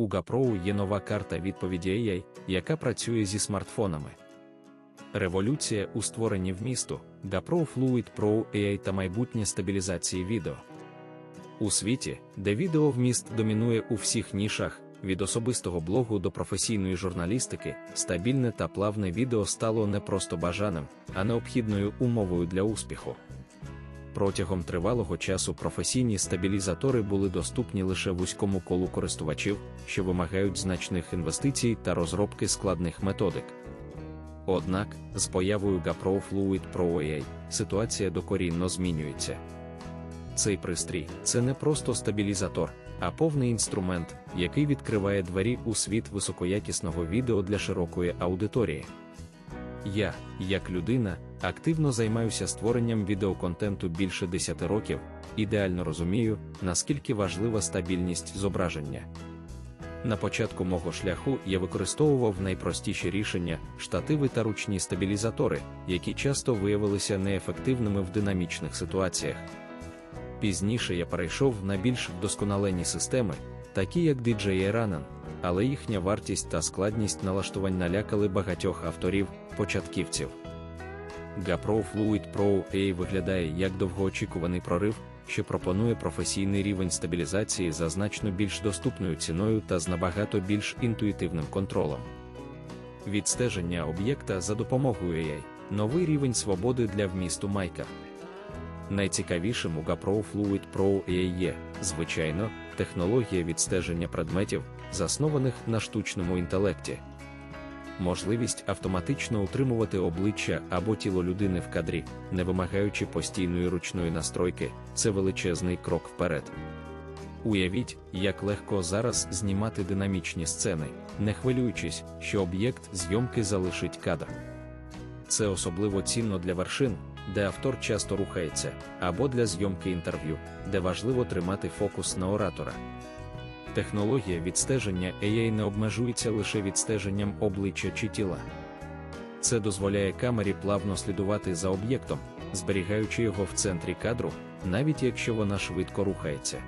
У GoPro є нова карта відповіді AI, яка працює зі смартфонами. Революція у створенні вмісту, GoPro Fluid Pro AI та майбутнє стабілізації відео. У світі, де відеовміст домінує у всіх нішах, від особистого блогу до професійної журналістики, стабільне та плавне відео стало не просто бажаним, а необхідною умовою для успіху. Протягом тривалого часу професійні стабілізатори були доступні лише вузькому колу користувачів, що вимагають значних інвестицій та розробки складних методик. Однак, з появою GoPro Fluid Pro AI ситуація докорінно змінюється. Цей пристрій це не просто стабілізатор, а повний інструмент, який відкриває двері у світ високоякісного відео для широкої аудиторії. Я, як людина, активно займаюся створенням відеоконтенту більше 10 років, ідеально розумію, наскільки важлива стабільність зображення. На початку мого шляху я використовував найпростіші рішення, штативи та ручні стабілізатори, які часто виявилися неефективними в динамічних ситуаціях. Пізніше я перейшов на більш вдосконалені системи, такі як DJI Ranen, але їхня вартість та складність налаштувань налякали багатьох авторів, початківців. GoPro Fluid Pro A виглядає як довгоочікуваний прорив, що пропонує професійний рівень стабілізації за значно більш доступною ціною та з набагато більш інтуїтивним контролем. Відстеження об'єкта за допомогою AI новий рівень свободи для вмісту майка. Найцікавішим у GoPro Fluid Pro AI є, звичайно, технологія відстеження предметів, заснованих на штучному інтелекті. Можливість автоматично утримувати обличчя або тіло людини в кадрі, не вимагаючи постійної ручної настройки, це величезний крок вперед. Уявіть, як легко зараз знімати динамічні сцени, не хвилюючись, що об'єкт зйомки залишить кадр. Це особливо цінно для вершин, де автор часто рухається, або для зйомки інтерв'ю, де важливо тримати фокус на оратора. Технологія відстеження AI не обмежується лише відстеженням обличчя чи тіла. Це дозволяє камері плавно слідувати за об'єктом, зберігаючи його в центрі кадру, навіть якщо вона швидко рухається.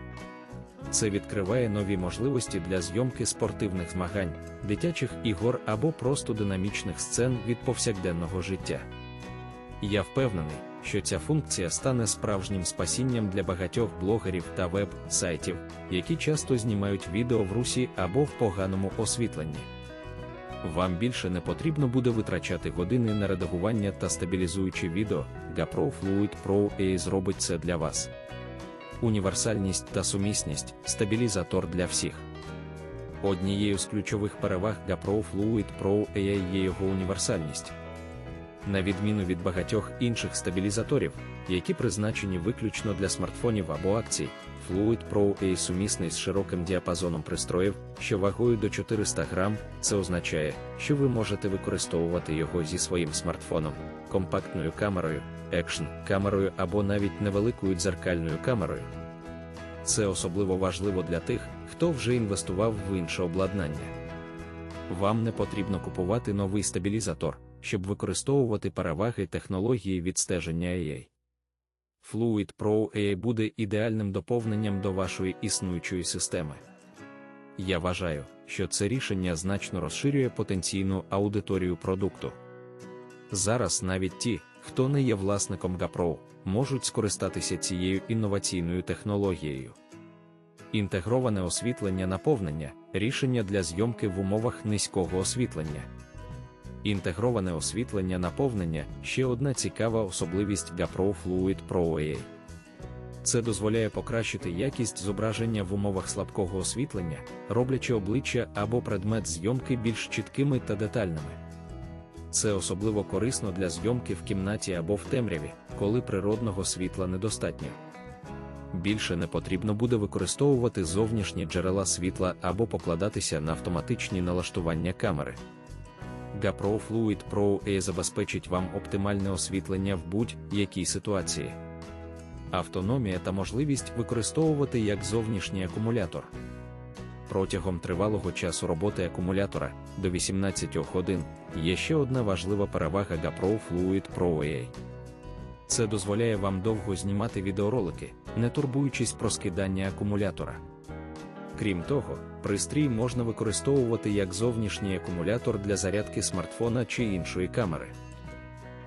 Це відкриває нові можливості для зйомки спортивних змагань, дитячих ігор або просто динамічних сцен від повсякденного життя. Я впевнений, що ця функція стане справжнім спасінням для багатьох блогерів та веб-сайтів, які часто знімають відео в русі або в поганому освітленні. Вам більше не потрібно буде витрачати години на редагування та стабілізуючи відео, GoPro Fluid Pro AI зробить це для вас. Універсальність та сумісність стабілізатор для всіх. Однією з ключових переваг GoPro Fluid Pro AI є його універсальність на відміну від багатьох інших стабілізаторів, які призначені виключно для смартфонів або акцій, Fluid Pro A сумісний з широким діапазоном пристроїв, що вагою до 400 грам, це означає, що ви можете використовувати його зі своїм смартфоном, компактною камерою, екшн камерою або навіть невеликою дзеркальною камерою. Це особливо важливо для тих, хто вже інвестував в інше обладнання. Вам не потрібно купувати новий стабілізатор щоб використовувати переваги технології відстеження AI. Fluid Pro AI буде ідеальним доповненням до вашої існуючої системи. Я вважаю, що це рішення значно розширює потенційну аудиторію продукту. Зараз навіть ті, хто не є власником GoPro, можуть скористатися цією інноваційною технологією. Інтегроване освітлення наповнення рішення для зйомки в умовах низького освітлення. Інтегроване освітлення наповнення ще одна цікава особливість GoPro Fluid Pro AI. Це дозволяє покращити якість зображення в умовах слабкого освітлення, роблячи обличчя або предмет зйомки більш чіткими та детальними. Це особливо корисно для зйомки в кімнаті або в темряві, коли природного світла недостатньо. Більше не потрібно буде використовувати зовнішні джерела світла або покладатися на автоматичні налаштування камери. GoPro Fluid Pro E забезпечить вам оптимальне освітлення в будь-якій ситуації. Автономія та можливість використовувати як зовнішній акумулятор. Протягом тривалого часу роботи акумулятора до 18 годин є ще одна важлива перевага GoPro Fluid Pro A. Це дозволяє вам довго знімати відеоролики, не турбуючись про скидання акумулятора. Крім того, пристрій можна використовувати як зовнішній акумулятор для зарядки смартфона чи іншої камери.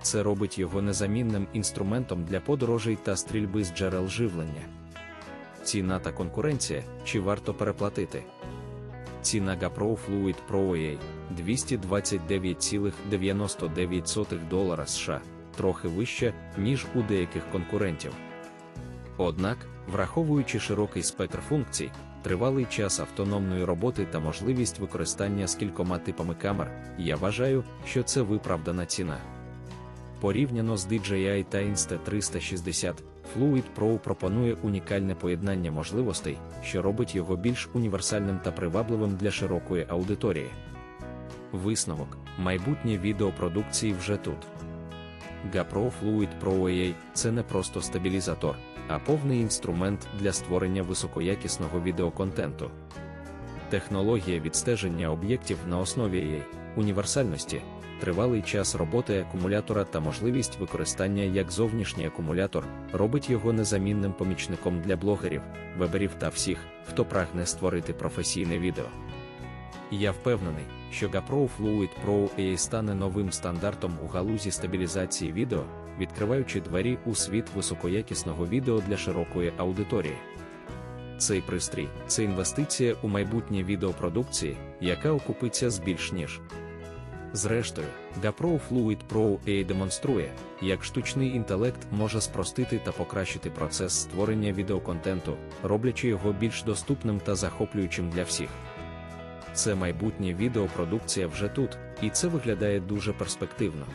Це робить його незамінним інструментом для подорожей та стрільби з джерел живлення. Ціна та конкуренція чи варто переплатити? Ціна GoPro Fluid Pro EA 229,99 долара США трохи вища, ніж у деяких конкурентів. Однак, враховуючи широкий спектр функцій, тривалий час автономної роботи та можливість використання з кількома типами камер, я вважаю, що це виправдана ціна. Порівняно з DJI та Insta360, Fluid Pro пропонує унікальне поєднання можливостей, що робить його більш універсальним та привабливим для широкої аудиторії. Висновок: майбутнє відеопродукції вже тут. GoPro Fluid Pro AA – це не просто стабілізатор, а повний інструмент для створення високоякісного відеоконтенту. Технологія відстеження об'єктів на основі AI, універсальності, тривалий час роботи акумулятора та можливість використання як зовнішній акумулятор робить його незамінним помічником для блогерів, веберів та всіх, хто прагне створити професійне відео. Я впевнений, що GoPro Fluid Pro AI стане новим стандартом у галузі стабілізації відео, відкриваючи двері у світ високоякісного відео для широкої аудиторії. Цей пристрій це інвестиція у майбутнє відеопродукції, яка окупиться з більш ніж. Зрештою, GoPro Fluid Pro AI демонструє, як штучний інтелект може спростити та покращити процес створення відеоконтенту, роблячи його більш доступним та захоплюючим для всіх. Це майбутнє відеопродукція вже тут, і це виглядає дуже перспективно.